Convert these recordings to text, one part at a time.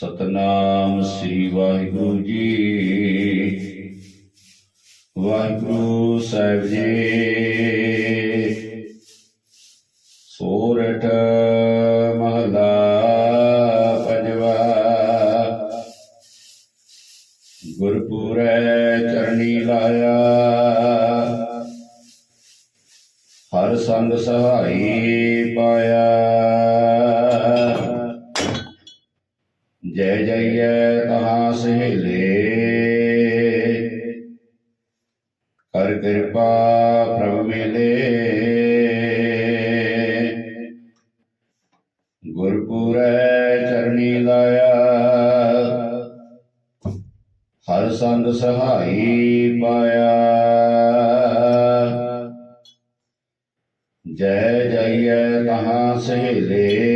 ਸਤਨਾਮ ਸ੍ਰੀ ਵਾਹਿਗੁਰੂ ਜੀ। ਵਾਹਿਗੁਰੂ ਸਾਹਿਬ ਜੀ। ਸੋਰਠ ਮਹਲਾ ਪੰਜਵਾ। ਗੁਰਪੂਰੈ ਚਰਣੀ ਲਾਇਆ। ਹਰ ਸੰਗ ਸਹਾਈ ਪਾਇਆ। ਜੈ ਜਈਐ ਤਹਾਂ ਸਹੇਲੇ। ਕਰ ਕਿਰਪਾ ਪ੍ਰਭ ਮਿਲੇ। ਗੁਰਪੂਰੈ ਚਰਣੀ ਲਾਇਆ। ਹਰ ਸੰਗ ਸਹਾਈ ਪਾਇਆ। ਜੈ ਜੈ ਤਹਾਂ ਸਹੇਲੇ।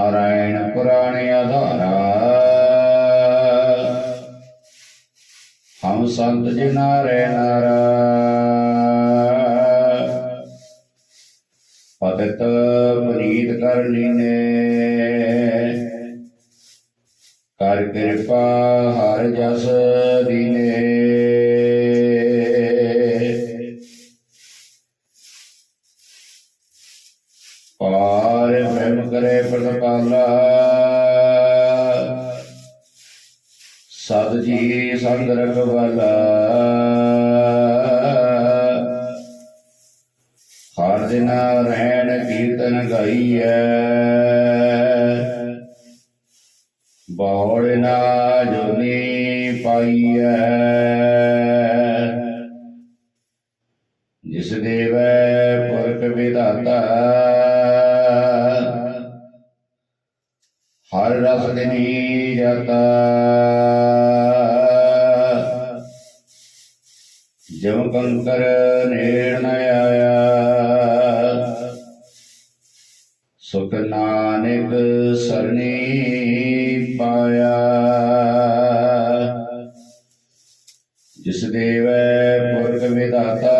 ਨਾਰਾਇਣ ਪੁਰਾਣੇ ਆਧਾਰਾ। ਹਮ ਸੰਤ ਜੀ ਰਹਿ ਨਾਰਾ ਭਗਤ ਪ੍ਰੀਤ ਕਰ ਲੀਨੇ। ਕਰ ਕਿਰਪਾ ਹਰ ਜਸ ਦੀਨੇ। ਪਾਰ ਬ੍ਰਹਮ ਕਰੇ ਪ੍ਰਤਪਾਲਾ ਸਦ ਜੀ ਸੰਗ ਰਖਵਾਲਾ ਹਰ ਦਿਨ ਰਹਿਣ ਕੀਰਤਨ ਗਾਈਐ। ਬੌੜ ਨਾ ਜੁਨੀ ਪਾਈਐ। ਜਿਸ ਦੇਵੈ ਪੁਰਖ ਵਿਧਾਤਾ ਹਰ ਰਸ ਦਿਨੀ ਜਾਤਾ ਜਮ ਕੰਕਰ ਨੇੜ ਆਇਆ। ਸੁਖ ਨਾਨਕ ਸਰਣੀ ਪਾਇਆ। ਜਿਸ ਦੇਵੈ ਪੁਰਖ ਵਿਧਾਤਾ